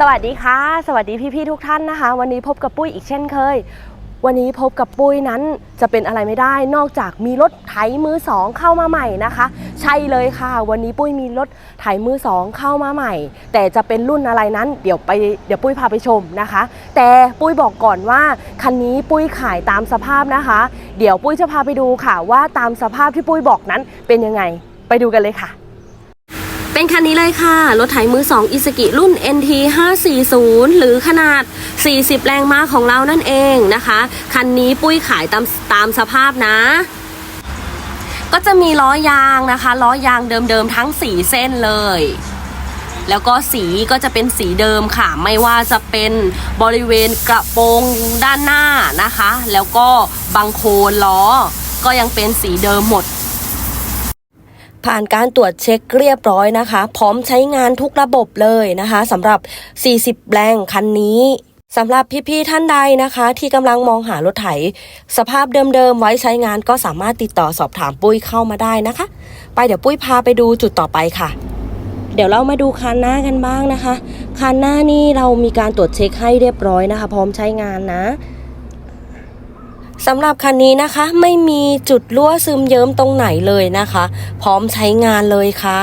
สวัสดีค่ะ สวัสดีพี่ๆทุกท่านนะคะ วันนี้พบกับปุ้ยอีกเช่นเคย วันนี้พบกับปุ้ยนั้นจะเป็นอะไรไม่ได้ นอกจากมีรถไถมือสองเข้ามาใหม่นะคะ ใช่เลยค่ะ วันนี้ปุ้ยมีรถไถมือสองเข้ามาใหม่ แต่จะเป็นรุ่นอะไรนั้น เดี๋ยวไปเดี๋ยวปุ้ยพาไปชมนะคะ แต่ปุ้ยบอกก่อนว่าคันนี้ปุ้ยขายตามสภาพนะคะ เดี๋ยวปุ้ยจะพาไปดูค่ะว่าตามสภาพที่ปุ้ยบอกนั้นเป็นยังไง ไปดูกันเลยค่ะ เป็นคันนี้เลยค่ะ รถไถมือ2อิสกิรุ่น NT 540 หรือขนาด 40 แรงม้าของเรานั่นเองนะคะ คันนี้ปุ้ยขายตามตามสภาพนะก็จะมีล้อยางนะคะ ล้อยางเดิมๆทั้ง4เส้นเลย แล้วก็สีก็จะเป็นสีเดิมค่ะ ไม่ว่าจะเป็นบริเวณกระโปรงด้านหน้านะคะ แล้วก็บังโคนล้อ ก็ยังเป็นสีเดิมหมด ผ่านการตรวจเช็คเรียบร้อยนะคะ พร้อมใช้งานทุกระบบเลยนะคะสำหรับ 40แรงคันนี้สำหรับพี่ๆท่านใดนะคะ ที่กำลังมองหารถไถ สภาพเดิมๆไว้ใช้งานก็สามารถติดต่อสอบถามปุ้ยเข้ามาได้นะคะ ไปเดี๋ยวปุ้ยพาไปดูจุดต่อไปค่ะ เดี๋ยวเรามาดูคันหน้ากันบ้างนะคะคันหน้านี่เรามีการตรวจเช็คให้เรียบร้อยนะคะ พร้อมใช้งานนะ สำหรับคันนี้นะคะไม่มีจุดรั่วซึมเยิ้มตรงไหนเลยนะคะ พร้อมใช้งานเลยค่ะ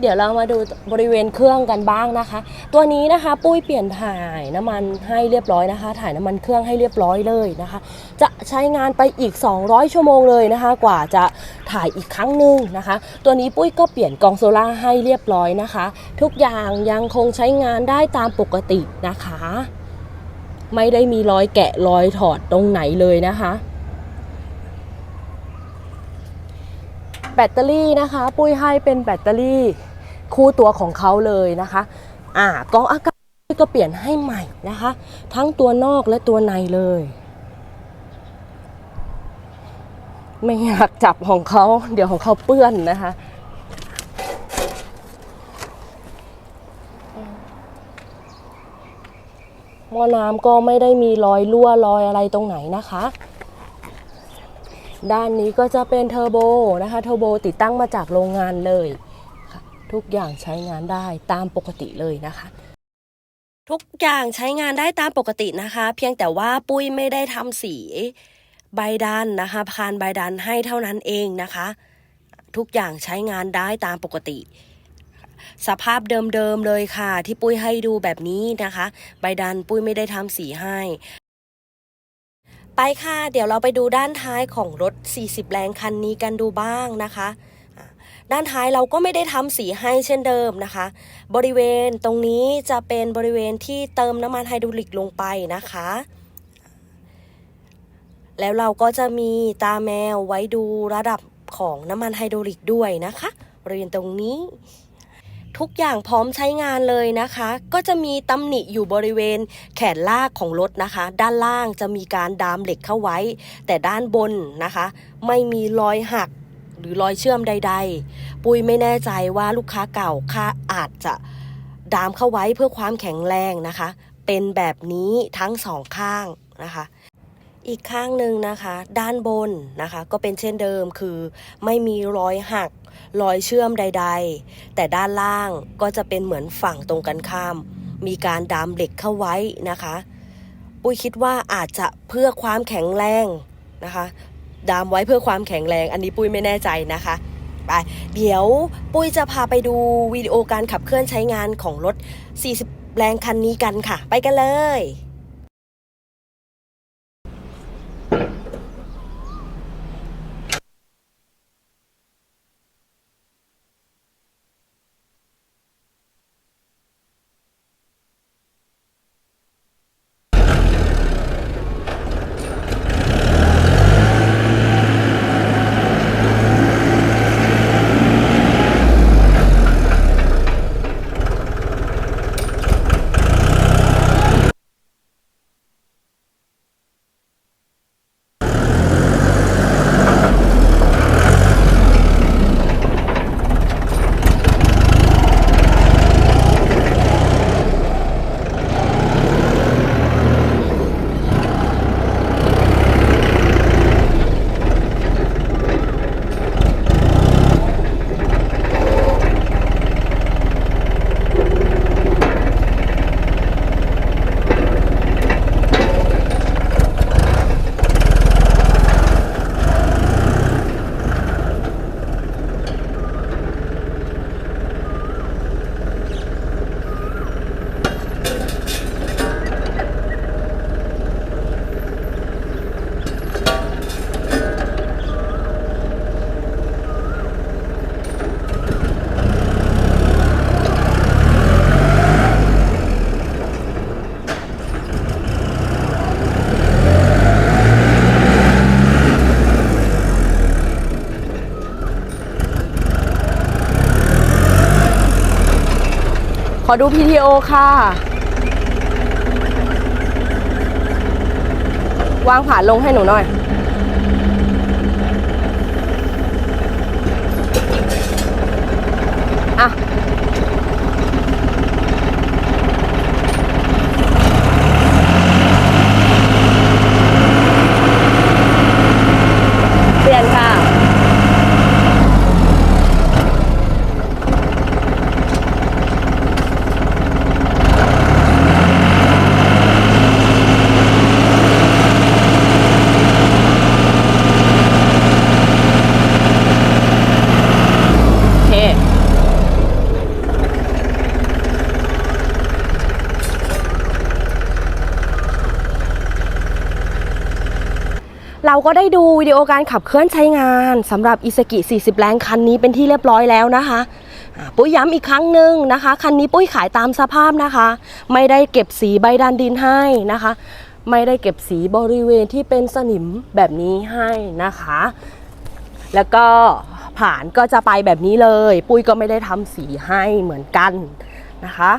เดี๋ยวเรามาดูบริเวณเครื่องกันบ้างนะคะ ตัวนี้นะคะปุ้ยเปลี่ยนถ่ายน้ำมันให้เรียบร้อยนะคะ ถ่ายน้ำมันเครื่องให้เรียบร้อยเลยนะคะ จะใช้งานไปอีก 200 ชั่วโมงเลยนะคะ กว่าจะถ่ายอีกครั้งหนึ่งนะคะ ตัวนี้ปุ้ยก็เปลี่ยนกองโซล่าให้เรียบร้อยนะคะ ทุกอย่างยังคงใช้งานได้ตามปกตินะคะ ไม่ได้มีรอยแกะรอยถอดตรงไหนเลยนะคะ แบตเตอรี่นะคะ ปุ้ยให้เป็นแบตเตอรี่คู่ตัวของเขาเลยนะคะอ่ากองอากาศก็เปลี่ยนให้ใหม่นะคะ ทั้งตัวนอกและตัวในเลย ไม่อยากจับของเขาเดี๋ยวของเขาเปื้อนนะคะ ม้อน้ำก็ไม่ได้มีรอยรั่วรอยอะไรตรงไหนนะคะ ด้านนี้ก็จะเป็นเทอร์โบนะคะเทอร์โบติดตั้งมาจากโรงงานเลยทุกอย่างใช้งานได้ตามปกติเลยนะคะ ทุกอย่างใช้งานได้ตามปกตินะคะ เพียงแต่ว่าปุ้ยไม่ได้ทำสีใบดันนะคะพานใบดันให้เท่านั้นเองนะคะ ทุกอย่างใช้งานได้ตามปกติ สภาพเดิมๆเลยค่ะ ที่ปุ้ยให้ดูแบบนี้นะคะ ใบดันปุ้ยไม่ได้ทำสีให้ไปค่ะ เดี๋ยวเราไปดูด้านท้ายของรถ 40 แรงคันนี้กันดูบ้างนะคะ ด้านท้ายเราก็ไม่ได้ทำสีให้เช่นเดิมนะคะ บริเวณตรงนี้จะเป็นบริเวณที่เติมน้ำมันไฮดรอลิกลงไปนะคะ แล้วเราก็จะมีตาแมวไว้ดูระดับของน้ำมันไฮดรอลิกด้วยนะคะ บริเวณตรงนี้ ทุกอย่างพร้อมใช้งานเลยนะคะ ก็จะมีตำหนิอยู่บริเวณแขนลากของรถนะคะ ด้านล่างจะมีการดามเหล็กเข้าไว้ แต่ด้านบนนะคะ ไม่มีรอยหักหรือรอยเชื่อมใด ๆ ปุ้ยไม่แน่ใจว่าลูกค้าเก่าค่าอาจจะดามเข้าไว้เพื่อความแข็งแรงนะคะ เป็นแบบนี้ทั้งสองข้างนะคะ อีกข้างหนึ่งนะคะ ด้านบนนะคะ ก็เป็นเช่นเดิมคือไม่มีรอยหักรอยเชื่อมใด ๆ แต่ด้านล่างก็จะเป็นเหมือนฝั่งตรงกันข้าม มีการดามเหล็กเข้าไว้นะคะ ปุ้ยคิดว่าอาจจะเพื่อความแข็งแรงนะคะ ดามไว้เพื่อความแข็งแรง อันนี้ปุ้ยไม่แน่ใจนะคะไปเดี๋ยวปุ้ยจะพาไปดูวิดีโอการขับเคลื่อนใช้งานของรถ 40 แรงคันนี้กันค่ะ ไปกันเลย ขอดู PTO ค่ะ วางผานลงให้หนูหน่อย เราก็ได้ดูวิดีโอการขับเคลื่อนใช้งานสำหรับอิสกิ 40 แรงคันนี้เป็นที่เรียบร้อยแล้วนะคะปุ้ยย้ำอีกครั้งหนึ่งนะคะ คันนี้ปุ้ยขายตามสภาพนะคะ ไม่ได้เก็บสีใบดันดินให้นะคะ ไม่ได้เก็บสีบริเวณที่เป็นสนิมแบบนี้ให้นะคะ แล้วก็ผ่านก็จะไปแบบนี้เลย ปุ้ยก็ไม่ได้ทำสีให้เหมือนกันนะคะ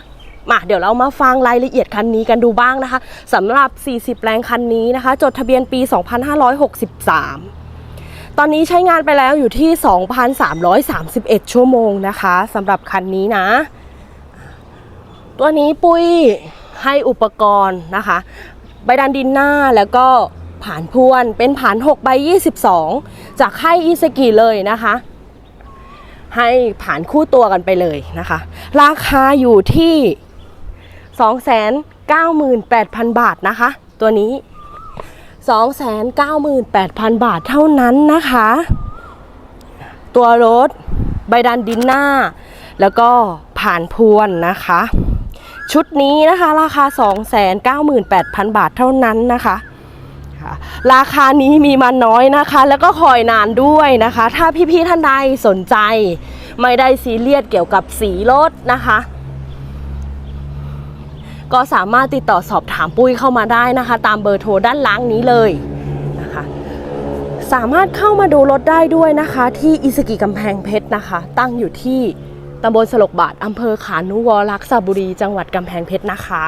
มาเดี๋ยวเรามาฟังรายละเอียดคันนี้กันดูบ้างนะคะสำหรับ 40แรงคันนี้นะคะ จดทะเบียนปี 2563ตอนนี้ใช้งานไปแล้วอยู่ที่ 2,331 ชั่วโมงนะคะสำหรับคันนี้นะ ตัวนี้ปุ้ยให้อุปกรณ์นะคะ ใบดันดินหน้าแล้วก็ผ่านพวนเป็นผ่าน 6 ใบ 22 จากค่ายอิสกิเลยนะคะ ให้ผ่านคู่ตัวกันไปเลยนะคะ ราคาอยู่ที่ 298,000 บาทนะคะ ตัวนี้ 298,000 บาทเท่านั้นนะคะ ตัวรถใบดันดินหน้า แล้วก็ผ่านพวนนะคะ ชุดนี้นะคะราคา 298,000 บาทเท่านั้นนะคะราคานี้มีมาน้อยนะคะ แล้วก็คอยนานด้วยนะคะ ถ้าพี่ๆท่านใดสนใจ ไม่ได้ซีเรียสเกี่ยวกับสีรถนะคะ ก็สามารถติดต่อสอบถามปุ้ยเข้ามาได้นะคะ ตามเบอร์โทรด้านล่างนี้เลยนะคะ สามารถเข้ามาดูรถได้ด้วยนะคะ ที่อิสกิกำแพงเพชรนะคะ ตั้งอยู่ที่ตำบลสลกบาทอำเภอขานุวรักษบุรี จังหวัดกำแพงเพชรนะคะ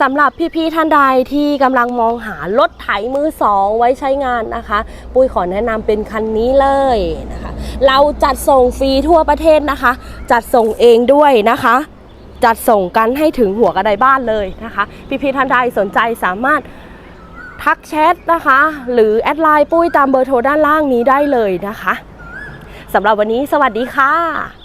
สำหรับพี่ๆท่านใดที่กำลังมองหารถไถมือสองไว้ใช้งานนะคะ ปุ้ยขอแนะนำเป็นคันนี้เลยนะคะ เราจัดส่งฟรีทั่วประเทศนะคะ จัดส่งเองด้วยนะคะ จัดส่งกันให้ถึงหัวกระไดบ้านเลยนะคะ พี่ๆท่านใดสนใจสามารถทักแชทนะคะ หรือแอดไลน์ปุ้ยตามเบอร์โทรด้านล่างนี้ได้เลยนะคะสำหรับวันนี้สวัสดีค่ะ